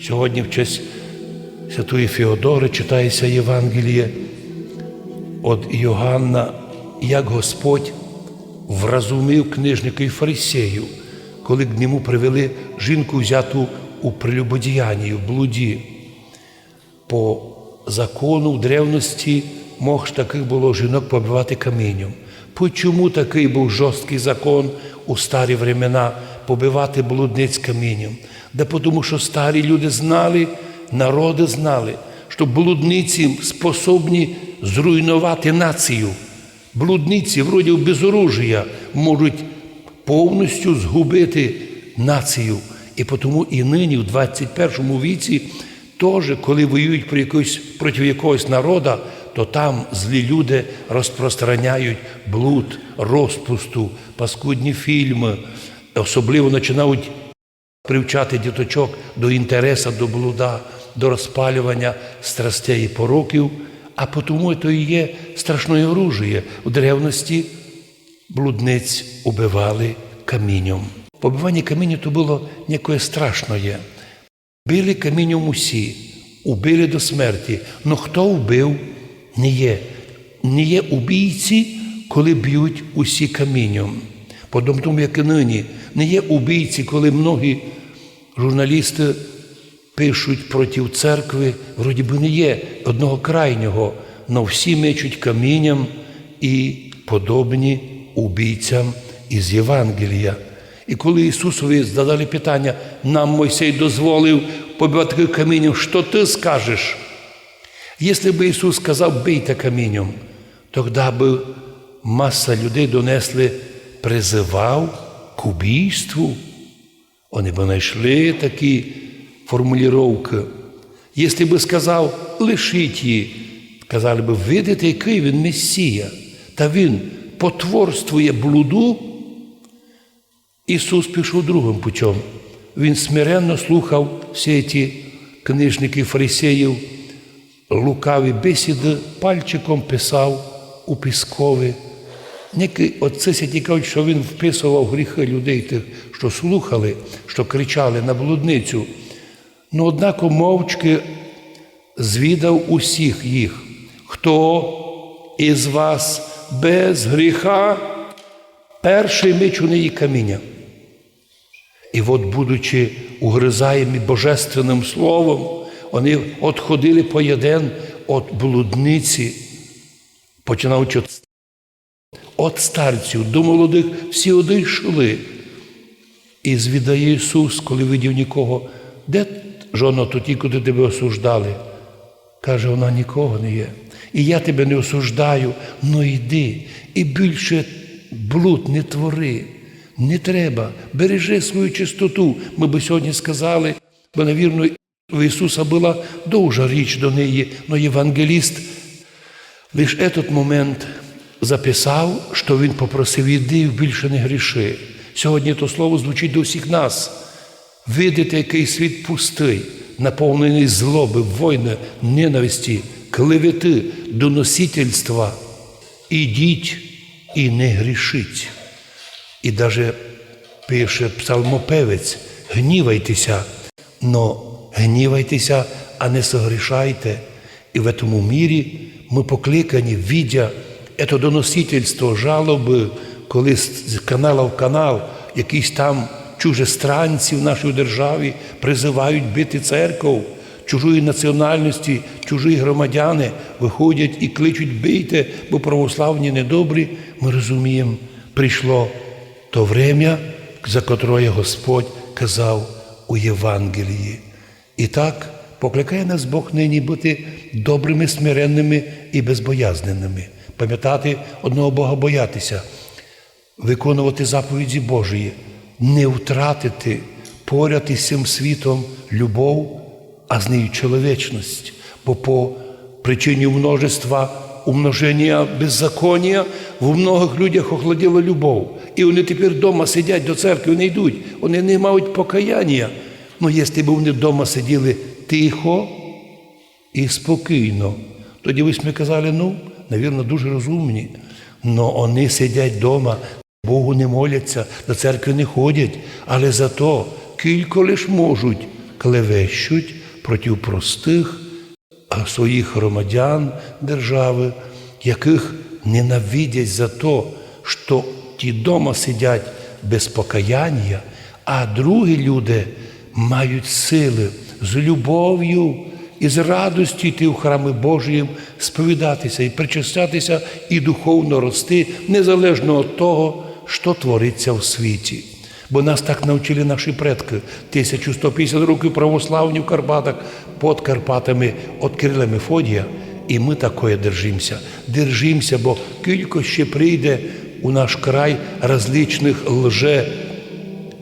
Сьогодні в честь Святої Феодори читається Євангеліє від Йоганна, як Господь вразумив книжника і фарисеїв, коли к ньому привели жінку, взяту у прелюбодіянні, в блуді. По закону в древності мог таких було жінок побивати камінням. Почому такий був жорсткий закон у старі времена побивати блудниць камінням? Да тому що старі люди знали, народи знали, що блудниці способні зруйнувати націю. Блудниці, вроді без оружия, можуть повністю згубити націю. І тому і нині, в 21 віці, теж, коли воюють про якось, проти якогось народу, то там злі люди розпространяють блуд, розпусту, паскудні фільми, особливо починають привчати діточок до інтересу, до блуда, до розпалювання страстей і пороків, а тому то і є страшне оружие. У древності блудниць убивали камінням. Побивання каміння то було некое страшне. Били камінням усі, убили до смерті. Но хто вбив, не є. Не є убійці, коли б'ють усі камінням. Подом тому, як і нині, не є убійці, коли многі журналісти пишуть проти церкви, вроді би не є одного крайнього, але всі мечуть камінням і подобні убійцям із Євангелія. І коли Ісусові задали питання, нам Мойсей дозволив побивати камінням, що ти скажеш? Якщо б Ісус сказав, бийте камінням, тоді б маса людей донесли, призивав к убійству. Вони б знайшли такі формулювання. Якщо б сказав, лишіть її, казали б, видите, який він Месія, та він потворствує блуду. Ісус пішов другим путем. Він смиренно слухав всі ті книжники фарисеїв, лукаві бесіди, пальчиком писав у піскові. Отці святі кажуть, що він вписував гріхи людей, тих, що слухали, що кричали на блудницю. Ну, однако мовчки звідав усіх їх, хто із вас без гріха перший мич у неї каміння. І от, будучи угризаємі Божественним Словом, вони отходили по єден від блудниці, починаючи От старців до молодих всі одійшли. І звідає Ісус, коли видів нікого, де жоно тоді, куди тебе осуждали? Каже, вона нікого не є. І я тебе не осуждаю, ну йди. І більше блуд не твори. Не треба. Бережи свою чистоту. Ми би сьогодні сказали, бо, навірно, у Ісуса була довга річ до неї, але євангеліст лише этот момент записав, що він попросив іди більше не гріши. Сьогодні то слово звучить до всіх нас. Видите, який світ пустий, наповнений злоби, войни, ненависті, клевети, доносительства. Ідіть і не грішіть. І навіть пише псалмопевець, гнівайтеся, но гнівайтеся, а не согрішайте. І в этому мірі ми покликані, видя це доносительство, жалоби, коли з канала в канал якісь там чужестранці в нашій державі призивають бити церков, чужої національності, чужі громадяни виходять і кличуть бийте, бо православні недобрі, ми розуміємо, прийшло то время, за котре Господь казав у Євангелії. І так покликає нас Бог нині бути добрими, смиренними і безбоязненими, пам'ятати одного Бога боятися, виконувати заповіді Божої, не втратити поряд із цим світом любов, а з нею чоловічність, бо по причині множества умноження беззаконня в многих людях охладіла любов. І вони тепер вдома сидять до церкви, не йдуть, вони не мають покаяння. Ну, якщо б вони вдома сиділи тихо і спокійно, тоді ви ми казали, ну, навірно, дуже розумні. Но вони сидять вдома, Богу не моляться, до церкви не ходять, але зато кілько лиш можуть клевещуть проти простих своїх громадян держави, яких ненавидять за то, що ті дома сидять без покаяння, а другі люди мають сили з любов'ю і з радістю йти в храми Божіїм, сповідатися і причастатися, і духовно рости, незалежно від того, що твориться в світі. Бо нас так навчили наші предки 1150 років православні в Карпатах, під Карпатами від Кирила Мефодія. І ми такое держимося. Держимося, бо кілько ще прийде у наш край различних лже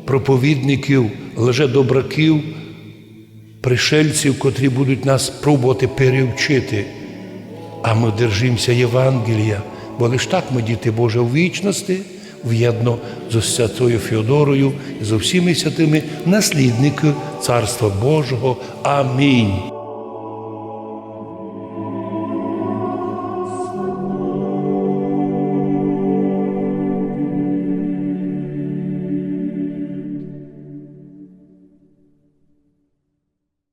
проповідників, лжедобраків, пришельців, котрі будуть нас пробувати перевчити. А ми держимося Євангелія, бо лиш так ми, діти Боже, у вічності, в'єдно з святою Феодорою і з усіми святими наслідники Царства Божого. Амінь.